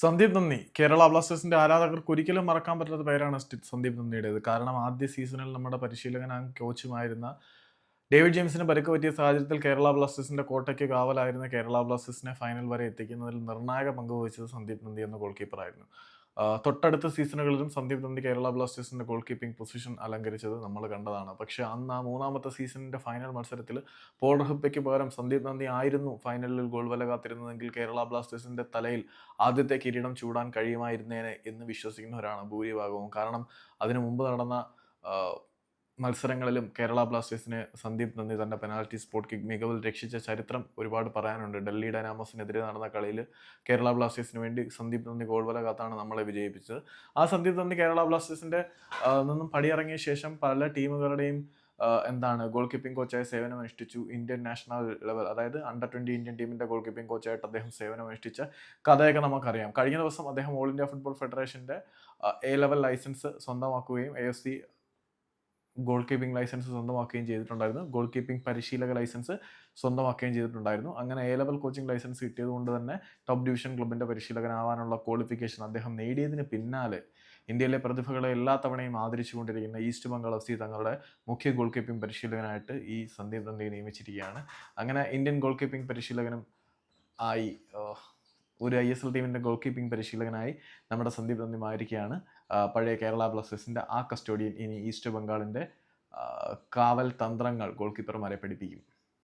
സന്ദീപ് നന്ദി. കേരള ബ്ലാസ്റ്റേഴ്സിന്റെ ആരാധകർക്ക് ഒരിക്കലും മറക്കാൻ പറ്റാത്ത പേരാണ് സന്ദീപ് നന്ദിയുടേത്. കാരണം ആദ്യ സീസണിൽ നമ്മുടെ പരിശീലകനും കോച്ചുമായിരുന്ന ഡേവിഡ് ജെയിംസിന് പരിക്ക് പറ്റിയ സാഹചര്യത്തിൽ കേരള ബ്ലാസ്റ്റേഴ്സിന്റെ കോട്ടയ്ക്ക് കാവലായിരുന്ന കേരള ബ്ലാസ്റ്റേഴ്സിനെ ഫൈനൽ വരെ എത്തിക്കുന്നതിൽ നിർണായക പങ്ക് വഹിച്ചത് സന്ദീപ് നന്ദി എന്ന ഗോൾ കീപ്പറായിരുന്നു തൊട്ടടുത്ത സീസണുകളിലും സന്ദീപ് നന്ദി കേരള ബ്ലാസ്റ്റേഴ്സിന്റെ ഗോൾ കീപ്പിംഗ് പൊസിഷൻ അലങ്കരിച്ചത് നമ്മൾ കണ്ടതാണ്. പക്ഷേ അന്ന് ആ മൂന്നാമത്തെ സീസണിന്റെ ഫൈനൽ മത്സരത്തിൽ പോൾ റഹബയ്ക്ക് പകരം സന്ദീപ് നന്ദി ആയിരുന്നു ഫൈനലിൽ ഗോൾ വല കാത്തിരുന്നതെങ്കിൽ കേരള ബ്ലാസ്റ്റേഴ്സിന്റെ തലയിൽ ആദ്യത്തെ കിരീടം ചൂടാൻ കഴിയുമായിരുന്നേനെ എന്ന് വിശ്വസിക്കുന്നവരാണ് ഭൂരിഭാഗവും. കാരണം അതിനു മുമ്പ് നടന്ന മത്സരങ്ങളിലും കേരള ബ്ലാസ്റ്റേഴ്സിനെ സന്ദീപ് നന്ദി തന്റെ പെനാൽറ്റി സ്പോട്ട് കിക്ക് മികവിൽ രക്ഷിച്ച ചരിത്രം ഒരുപാട് പറയാനുണ്ട്. ഡൽഹി ഡൈനാമോസിനെതിരെ നടന്ന കളിയിൽ കേരള ബ്ലാസ്റ്റേഴ്സിന് വേണ്ടി സന്ദീപ് നന്ദി ഗോൾ വല കാത്താണ് നമ്മളെ വിജയിപ്പിച്ചത്. ആ സന്ദീപ് നന്ദി കേരള ബ്ലാസ്റ്റേഴ്സിന്റെ നിന്നും പടിയിറങ്ങിയ ശേഷം പല ടീമുകളുടെയും എന്താണ് ഗോൾ കീപ്പിംഗ് കോച്ചായി സേവനം അനുഷ്ഠിച്ചു. ഇന്ത്യൻ നാഷണൽ ലെവൽ അതായത് അണ്ടർ ട്വന്റി ഇന്ത്യൻ ടീമിന്റെ ഗോൾ കീപ്പിംഗ് കോച്ചായിട്ട് അദ്ദേഹം സേവനം അനുഷ്ഠിച്ച കഥയൊക്കെ നമുക്കറിയാം. കഴിഞ്ഞ ദിവസം അദ്ദേഹം ഓൾ ഇന്ത്യ ഫുട്ബോൾ ഫെഡറേഷന്റെ A level licence സ്വന്തമാക്കുകയും A F C goalkeeping licence സ്വന്തമാക്കുകയും ചെയ്തിട്ടുണ്ടായിരുന്നു. ഗോൾ കീപ്പിംഗ് പരിശീലക ലൈസൻസ് സ്വന്തമാക്കുകയും ചെയ്തിട്ടുണ്ടായിരുന്നു. അങ്ങനെ എ ലെവൽ കോച്ചിങ് ലൈസൻസ് കിട്ടിയത് കൊണ്ട് തന്നെ ടോപ്പ് ഡിവിഷൻ ക്ലബിന്റെ പരിശീലകനാവാനുള്ള ക്വാളിഫിക്കേഷൻ അദ്ദേഹം നേടിയതിന് പിന്നാലെ ഇന്ത്യയിലെ പ്രതിഭകളെ എല്ലാ തവണയും ആദരിച്ചുകൊണ്ടിരിക്കുന്ന ഈസ്റ്റ് ബംഗാൾ എഫ് സി തങ്ങളുടെ മുഖ്യ ഗോൾ കീപ്പിംഗ് പരിശീലകനായിട്ട് ഈ സന്ദീപ് നന്ദിയെ നിയമിച്ചിരിക്കുകയാണ്. അങ്ങനെ ഇന്ത്യൻ ഗോൾ കീപ്പിംഗ് പരിശീലകനും ആയി. ഒരു ഐ എസ് എൽ ടീമിന്റെ ഗോൾ കീപ്പിംഗ് പരിശീലകനായി നമ്മുടെ സന്ദീപ് നന്ദി മാറിയിരിക്കുകയാണ് പഴയ കേരള ബ്ലാസ്റ്റേഴ്സിന്റെ ആ കസ്റ്റോഡിയൻ ഇനി ഈസ്റ്റ് ബംഗാളിന്റെ കാവൽ തന്ത്രങ്ങൾ ഗോൾ കീപ്പർമാരെ പഠിപ്പിക്കും.